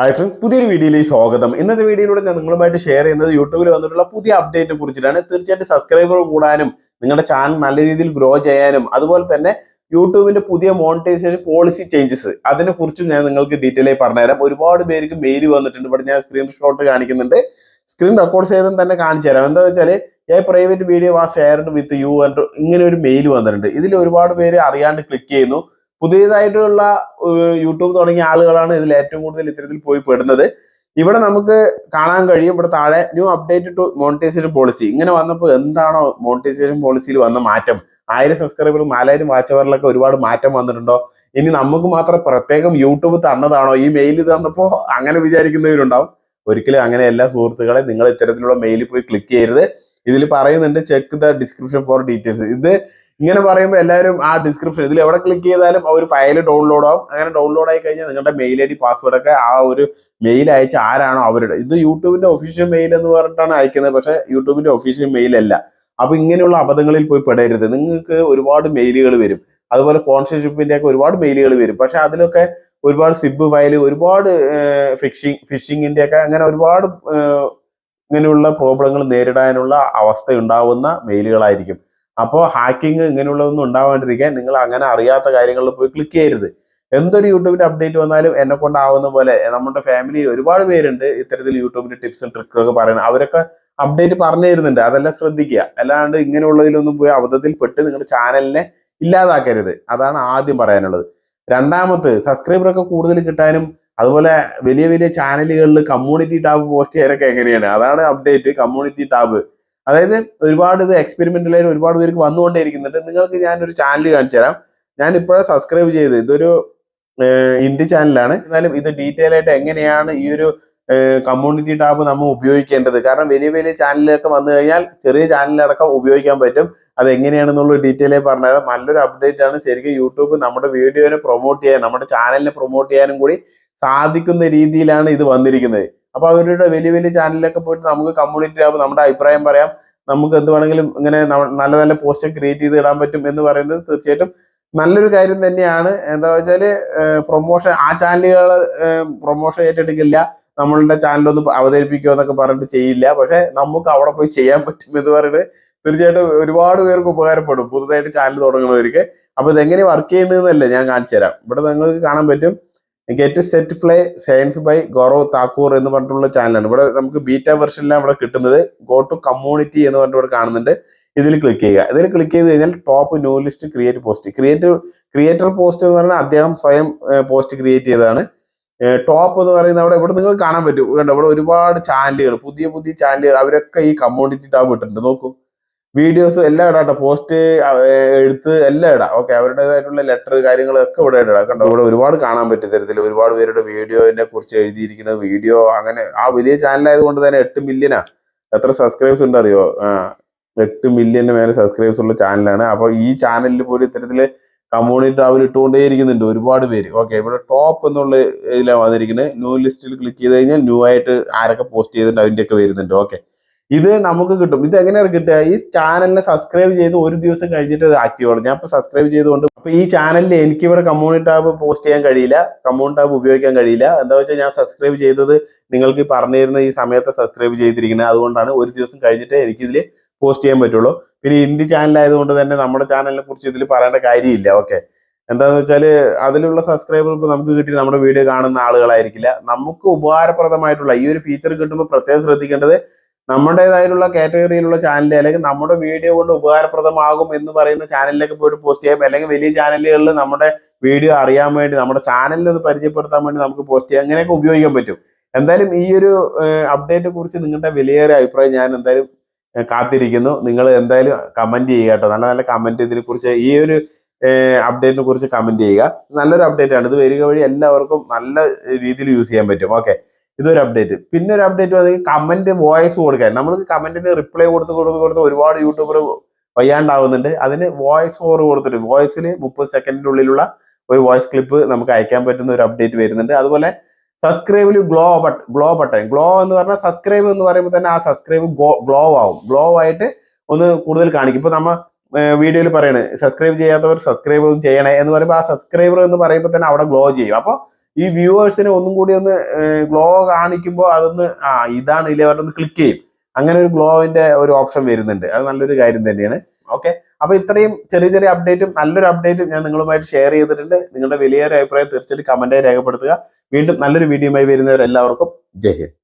Hi friends പുതിയൊരു വീഡിയോയിലേക്ക് സ്വാഗതം. ഇന്നത്തെ വീഡിയോയിലൂടെ ഞാൻ നിങ്ങളുമായിട്ട് ഷെയർ ചെയ്യുന്നത് യൂട്യൂബിൽ വന്നിട്ടുള്ള പുതിയ അപ്ഡേറ്റിനെ കുറിച്ചിട്ടാണ്. തീർച്ചയായിട്ടും സബ്സ്ക്രൈബർ കൂടാനും നിങ്ങളുടെ ചാനൽ നല്ല രീതിയിൽ ഗ്രോ ചെയ്യാനും അതുപോലെ തന്നെ യൂട്യൂബിന്റെ പുതിയ മോണിറ്റൈസേഷൻ പോളിസി ചേഞ്ചസ് അതിനെ കുറിച്ചും ഞാൻ നിങ്ങൾക്ക് ഡീറ്റെയിൽ ആയി പറഞ്ഞുതരാം. ഒരുപാട് പേർക്ക് മെയിൽ വന്നിട്ടുണ്ട്. ഇവിടെ ഞാൻ സ്ക്രീൻഷോട്ട് കാണിക്കുന്നുണ്ട്. സ്ക്രീൻ റെക്കോർഡ് ചെയ്തും തന്നെ കാണിച്ചു തരാം. എന്താ വെച്ചാൽ ഞാൻ പ്രൈവറ്റ് വീഡിയോ ആ ഷെയർഡ് വിത്ത് യു ആൻഡ് ഇങ്ങനെ ഒരു മെയിൽ വന്നിട്ടുണ്ട്. ഇതിൽ ഒരുപാട് പേര് അറിയാണ്ട് ക്ലിക്ക് ചെയ്യുന്നു. പുതിയതായിട്ടുള്ള യൂട്യൂബ് തുടങ്ങിയ ആളുകളാണ് ഇതിൽ ഏറ്റവും കൂടുതൽ ഇത്തരത്തിൽ പോയി പെടുന്നത്. ഇവിടെ നമുക്ക് കാണാൻ കഴിയും ഇവിടെ താഴെ new update to monetization policy ഇങ്ങനെ വന്നപ്പോൾ എന്താണോ മോണിറ്റൈസേഷൻ പോളിസിയിൽ വന്ന മാറ്റം. ആയിരം സബ്സ്ക്രൈബറും നാലായിരം വാച്ച് അവറിലൊക്കെ ഒരുപാട് മാറ്റം വന്നിട്ടുണ്ടോ? ഇനി നമുക്ക് മാത്രം പ്രത്യേകം യൂട്യൂബ് തന്നതാണോ? ഈ മെയിൽ തന്നപ്പോൾ അങ്ങനെ വിചാരിക്കുന്നവരുണ്ടാവും. ഒരിക്കലും അങ്ങനെ എല്ലാ സുഹൃത്തുക്കളെ നിങ്ങൾ ഇത്തരത്തിലുള്ള മെയിലിൽ പോയി ക്ലിക്ക് ചെയ്യരുത്. ഇതിൽ പറയുന്നുണ്ട് check the description for details ഇത് ഇങ്ങനെ പറയുമ്പോൾ എല്ലാവരും ആ ഡിസ്ക്രിപ്ഷൻ ഇതിൽ എവിടെ ക്ലിക്ക് ചെയ്താലും ആ ഒരു ഫയൽ ഡൗൺലോഡ് ആവും. അങ്ങനെ ഡൗൺലോഡ് ആയി കഴിഞ്ഞാൽ നിങ്ങളുടെ മെയിൽ ഐ ഡി പാസ്വേഡ് ഒക്കെ ആ ഒരു മെയിൽ അയച്ച ആരാണോ അവരുടെ. ഇത് യൂട്യൂബിന്റെ ഒഫീഷ്യൽ മെയിൽ എന്ന് പറഞ്ഞിട്ടാണ് അയക്കുന്നത്. പക്ഷെ യൂട്യൂബിന്റെ ഒഫീഷ്യൽ മെയിൽ അല്ല. അപ്പൊ ഇങ്ങനെയുള്ള അബദ്ധങ്ങളിൽ പോയി പെടരുത്. നിങ്ങൾക്ക് ഒരുപാട് മെയിലുകൾ വരും. അതുപോലെ സ്പോൺസർഷിപ്പിന്റെ ഒക്കെ ഒരുപാട് മെയിലുകൾ വരും. പക്ഷെ അതിലൊക്കെ ഒരുപാട് സിബ് ഫയൽ ഒരുപാട് ഫിഷിംഗ് ഫിഷിങ്ങിന്റെ ഒക്കെ അങ്ങനെ ഒരുപാട് ഇങ്ങനെയുള്ള പ്രോബ്ലങ്ങൾ നേരിടാനുള്ള അവസ്ഥ ഉണ്ടാവുന്ന മെയിലുകളായിരിക്കും അപ്പോൾ ഹാക്കിങ് ഇങ്ങനെയുള്ളതൊന്നും ഉണ്ടാവാണ്ടിരിക്കാൻ നിങ്ങൾ അങ്ങനെ അറിയാത്ത കാര്യങ്ങളിൽ പോയി ക്ലിക്ക് ചെയ്യരുത്. എന്തൊരു യൂട്യൂബിന്റെ അപ്ഡേറ്റ് വന്നാലും എന്നെ കൊണ്ടാവുന്ന പോലെ നമ്മുടെ ഫാമിലിയിൽ ഒരുപാട് പേരുണ്ട് ഇത്തരത്തിൽ യൂട്യൂബിന്റെ ടിപ്സും ട്രിക്സും ഒക്കെ പറയുന്നത് അവരൊക്കെ അപ്ഡേറ്റ് പറഞ്ഞു തരുന്നുണ്ട്. അതെല്ലാം ശ്രദ്ധിക്കുക. അല്ലാണ്ട് ഇങ്ങനെയുള്ളതിലൊന്നും പോയി അബദ്ധത്തിൽ പെട്ട് നിങ്ങളുടെ ചാനലിനെ ഇല്ലാതാക്കരുത്. അതാണ് ആദ്യം പറയാനുള്ളത്. രണ്ടാമത് സബ്സ്ക്രൈബറൊക്കെ കൂടുതൽ കിട്ടാനും അതുപോലെ വലിയ വലിയ ചാനലുകളിൽ കമ്മ്യൂണിറ്റി ടാബ് പോസ്റ്റ് ചെയ്യാനൊക്കെ എങ്ങനെയാണ്? അതാണ് അപ്ഡേറ്റ് കമ്മ്യൂണിറ്റി ടാബ് അതായത് ഒരുപാട് ഇത് എക്സ്പെരിമെന്റലായിട്ട് ഒരുപാട് പേർക്ക് വന്നുകൊണ്ടേയിരിക്കുന്നുണ്ട്. നിങ്ങൾക്ക് ഞാനൊരു ചാനൽ കാണിച്ചു തരാം. ഞാൻ ഇപ്പോഴേ സബ്സ്ക്രൈബ് ചെയ്ത് ഇതൊരു ഹിന്ദി ചാനലാണ് എന്നാലും ഇത് ഡീറ്റെയിൽ ആയിട്ട് എങ്ങനെയാണ് ഈ ഒരു കമ്മ്യൂണിറ്റി ടാബ് നമ്മൾ ഉപയോഗിക്കേണ്ടത്? കാരണം വലിയ വലിയ ചാനലിലൊക്കെ വന്നു കഴിഞ്ഞാൽ ചെറിയ ചാനലടക്കം ഉപയോഗിക്കാൻ പറ്റും. അത് എങ്ങനെയാണെന്നുള്ള ഡീറ്റെയിൽ ആയി പറഞ്ഞുതരാം നല്ലൊരു അപ്ഡേറ്റ് ആണ്. ശരിക്കും യൂട്യൂബ് നമ്മുടെ വീഡിയോനെ പ്രൊമോട്ട് ചെയ്യാൻ നമ്മുടെ ചാനലിനെ പ്രൊമോട്ട് ചെയ്യാനും കൂടി സാധിക്കുന്ന രീതിയിലാണ് ഇത് വന്നിരിക്കുന്നത്. അപ്പൊ അവരുടെ വലിയ വലിയ ചാനലിലൊക്കെ പോയിട്ട് നമുക്ക് കമ്മ്യൂണിറ്റി ആവും നമ്മുടെ അഭിപ്രായം പറയാം. നമുക്ക് എന്ത് വേണമെങ്കിലും ഇങ്ങനെ നല്ല നല്ല പോസ്റ്റ് ക്രിയേറ്റ് ചെയ്ത് ഇടാൻ പറ്റും എന്ന് പറയുന്നത് തീർച്ചയായിട്ടും നല്ലൊരു കാര്യം തന്നെയാണ്. എന്താ വെച്ചാൽ പ്രൊമോഷൻ ആ ചാനലുകൾ പ്രൊമോഷൻ ഏറ്റെടുക്കില്ല. നമ്മളുടെ ചാനലൊന്നും അവതരിപ്പിക്കുക എന്നൊക്കെ പറഞ്ഞിട്ട് ചെയ്യില്ല. പക്ഷെ നമുക്ക് അവിടെ പോയി ചെയ്യാൻ പറ്റും എന്ന് പറയുന്നത് തീർച്ചയായിട്ടും ഒരുപാട് പേർക്ക് ഉപകാരപ്പെടും. പുതുതായിട്ട് ചാനൽ തുടങ്ങുന്നവർക്ക്. അപ്പൊ ഇതെങ്ങനെ വർക്ക് ചെയ്യുന്നതെന്നല്ലേ ഞാൻ കാണിച്ചു തരാം ഇവിടെ നിങ്ങൾക്ക് കാണാൻ പറ്റും. Get set fly science by Gaurav Thakur എന്ന് പറഞ്ഞിട്ടുള്ള ചാനലാണ് ഇവിടെ നമുക്ക് ബീറ്റ വെർഷനിലാണ് ഇവിടെ കിട്ടുന്നത്. ഗോ ടു കമ്മ്യൂണിറ്റി എന്ന് പറഞ്ഞിട്ട് ഇവിടെ കാണുന്നുണ്ട്. ഇതിൽ ക്ലിക്ക് ചെയ്യുക. ഇതിൽ ക്ലിക്ക് ചെയ്ത് കഴിഞ്ഞാൽ top new list create post create creator post എന്ന് പറഞ്ഞാൽ അദ്ദേഹം സ്വയം പോസ്റ്റ് ക്രിയേറ്റ് ചെയ്തതാണ്. ടോപ്പ് എന്ന് പറയുന്നത് അവിടെ ഇവിടെ നിങ്ങൾ കാണാൻ പറ്റും. ഇവിടെ ഒരുപാട് ചാനലുകൾ പുതിയ പുതിയ ചാനലുകൾ അവരൊക്കെ ഈ കമ്മ്യൂണിറ്റി ടാബ് ഇട്ടിട്ടുണ്ട്. നോക്കൂ. വീഡിയോസ് എല്ലാം ഇടാം കേട്ടോ പോസ്റ്റ് എഴുത്ത് എല്ലാം ഇടാം. ഓക്കെ അവരുടേതായിട്ടുള്ള ലെറ്റർ കാര്യങ്ങളൊക്കെ ഇവിടെ ഇടാം. കണ്ടോ? ഇവിടെ ഒരുപാട് കാണാൻ പറ്റും തരത്തിൽ ഒരുപാട് പേരുടെ വീഡിയോനെ കുറിച്ച് എഴുതിയിരിക്കുന്ന വീഡിയോ അങ്ങനെ ആ വലിയ ചാനലായതുകൊണ്ട് തന്നെ എട്ട് മില്യനാ എത്ര സബ്സ്ക്രൈബ്സ് ഉണ്ട് അറിയോ? എട്ട് മില്യന് മേലെ സബ്സ്ക്രൈബ്സ് ഉള്ള ചാനലാണ്. അപ്പോൾ ഈ ചാനലിൽ പോലും ഇത്തരത്തിൽ കമ്മ്യൂണിറ്റി ടാബിൽ ഇട്ടുകൊണ്ടേയിരിക്കുന്നുണ്ട് ഒരുപാട് പേര്. ഓക്കെ ഇവിടെ ടോപ്പ് എന്നുള്ള ഇതിലാണ് വന്നിരിക്കുന്നത് ന്യൂ ലിസ്റ്റിൽ ക്ലിക്ക് ചെയ്ത് കഴിഞ്ഞാൽ ന്യൂ ആയിട്ട് ആരൊക്കെ പോസ്റ്റ് ചെയ്തിട്ടുണ്ട് അതിന്റെ ഒക്കെ വരുന്നുണ്ട്. ഓക്കെ. ഇത് നമുക്ക് കിട്ടും. ഇത് എങ്ങനെയാണ് കിട്ടുക? ഈ ചാനലിനെ സബ്സ്ക്രൈബ് ചെയ്ത് ഒരു ദിവസം കഴിഞ്ഞിട്ട് ഇത് ആക്റ്റീവ് ആണ്. ഞാൻ ഇപ്പൊ സബ്സ്ക്രൈബ് ചെയ്തുകൊണ്ട് അപ്പൊ ഈ ചാനലിൽ എനിക്ക് ഇവിടെ കമ്മ്യൂണിറ്റി ടാബ് പോസ്റ്റ് ചെയ്യാൻ കഴിയില്ല. കമ്മ്യൂണിറ്റി ടാബ് ഉപയോഗിക്കാൻ കഴിയില്ല. എന്താ വെച്ചാൽ ഞാൻ സബ്സ്ക്രൈബ് ചെയ്തത് നിങ്ങൾക്ക് പറഞ്ഞിരുന്ന ഈ സമയത്ത് സബ്സ്ക്രൈബ് ചെയ്തിരിക്കുന്നത്. അതുകൊണ്ടാണ് ഒരു ദിവസം കഴിഞ്ഞിട്ട് എനിക്കിതിൽ പോസ്റ്റ് ചെയ്യാൻ പറ്റുള്ളൂ. പിന്നെ ഹിന്ദി ചാനൽ ആയതുകൊണ്ട് തന്നെ നമ്മുടെ ചാനലിനെ കുറിച്ച് ഇതിൽ പറയേണ്ട കാര്യമില്ല. ഓക്കെ എന്താണെന്ന് വെച്ചാൽ അതിലുള്ള സബ്സ്ക്രൈബർ ഇപ്പോൾ നമുക്ക് കിട്ടി നമ്മുടെ വീഡിയോ കാണുന്ന ആളുകളായിരിക്കില്ല. നമുക്ക് ഉപകാരപ്രദമായിട്ടുള്ള ഈ ഒരു ഫീച്ചർ കിട്ടുമ്പോൾ പ്രത്യേകം ശ്രദ്ധിക്കേണ്ടത് നമ്മുടേതായിട്ടുള്ള കാറ്റഗറിയിലുള്ള ചാനൽ അല്ലെങ്കിൽ നമ്മുടെ വീഡിയോ കൊണ്ട് ഉപകാരപ്രദമാകും എന്ന് പറയുന്ന ചാനലിലേക്ക് പോയിട്ട് പോസ്റ്റ് ചെയ്യാം. അല്ലെങ്കിൽ വലിയ ചാനലുകളിൽ നമ്മുടെ വീഡിയോ അറിയാൻ വേണ്ടി നമ്മുടെ ചാനലിൽ ഒന്ന് പരിചയപ്പെടുത്താൻ വേണ്ടി നമുക്ക് പോസ്റ്റ് ചെയ്യാം. അങ്ങനെയൊക്കെ ഉപയോഗിക്കാൻ പറ്റും. എന്തായാലും ഈ ഒരു അപ്ഡേറ്റിനെ കുറിച്ച് നിങ്ങളുടെ വിലയേറിയ അഭിപ്രായം ഞാൻ എന്തായാലും കാത്തിരിക്കുന്നു. നിങ്ങൾ എന്തായാലും കമന്റ് ചെയ്യുക കേട്ടോ. നല്ല നല്ല കമന്റ് ഇതിനെ കുറിച്ച് ഈ ഒരു അപ്ഡേറ്റിനെ കുറിച്ച് കമന്റ് ചെയ്യുക. നല്ലൊരു അപ്ഡേറ്റ് ആണ്. ഇത് വരിക വഴി എല്ലാവർക്കും നല്ല രീതിയിൽ യൂസ് ചെയ്യാൻ പറ്റും. ഓക്കെ ഇതൊരു അപ്ഡേറ്റ് പിന്നെ ഒരു അപ്ഡേറ്റ് വന്നെങ്കിൽ കമന്റ് വോയിസ് കൊടുക്കാൻ. നമ്മൾക്ക് കമന്റിന് റിപ്ലൈ കൊടുത്ത് കൊടുത്ത് കൊടുത്ത് ഒരുപാട് യൂട്യൂബർ വയ്യാണ്ടാവുന്നുണ്ട്. അതിന് വോയിസ് ഓവർ കൊടുത്തിട്ട് വോയിസിൽ മുപ്പത് സെക്കൻഡിന്റെ ഉള്ളിലുള്ള ഒരു വോയിസ് ക്ലിപ്പ് നമുക്ക് അയക്കാൻ പറ്റുന്ന ഒരു അപ്ഡേറ്റ് വരുന്നുണ്ട്. അതുപോലെ സബ്സ്ക്രൈബിൽ glow but glow button glow എന്ന് പറഞ്ഞാൽ സബ്സ്ക്രൈബ് എന്ന് പറയുമ്പോൾ തന്നെ ആ സബ്സ്ക്രൈബ് ഗ്ലോ ആവും. ഗ്ലോ ആയിട്ട് ഒന്ന് കൂടുതൽ കാണിക്കും. ഇപ്പൊ നമ്മ വീഡിയോയിൽ പറയണേ സബ്സ്ക്രൈബ് ചെയ്യാത്തവർ സബ്സ്ക്രൈബ് ചെയ്യണേ എന്ന് പറയുമ്പോൾ ആ സബ്സ്ക്രൈബർ എന്ന് പറയുമ്പോൾ തന്നെ അവിടെ ഗ്ലോ ചെയ്യും. അപ്പോൾ ഈ വ്യൂവേഴ്സിനെ ഒന്നും കൂടി ഒന്ന് ഗ്ലോ കാണിക്കുമ്പോൾ അതൊന്ന് ആ ഇതാണ് ഇല്ലേ അവരൊന്ന് ക്ലിക്ക് ചെയ്യും. അങ്ങനെ ഒരു ഗ്ലോവിന്റെ ഒരു ഓപ്ഷൻ വരുന്നുണ്ട്. അത് നല്ലൊരു കാര്യം തന്നെയാണ്. ഓക്കെ. അപ്പൊ ഇത്രയും ചെറിയ ചെറിയ അപ്ഡേറ്റും നല്ലൊരു അപ്ഡേറ്റും ഞാൻ നിങ്ങളുമായിട്ട് ഷെയർ ചെയ്തിട്ടുണ്ട്. നിങ്ങളുടെ വലിയൊരു അഭിപ്രായം തീർച്ചയായിട്ടും കമന്റായി രേഖപ്പെടുത്തുക. വീണ്ടും നല്ലൊരു വീഡിയോ വീഡിയോയുമായി വരുന്നവരെല്ലാവർക്കും ജയ് ഹിന്ദ്.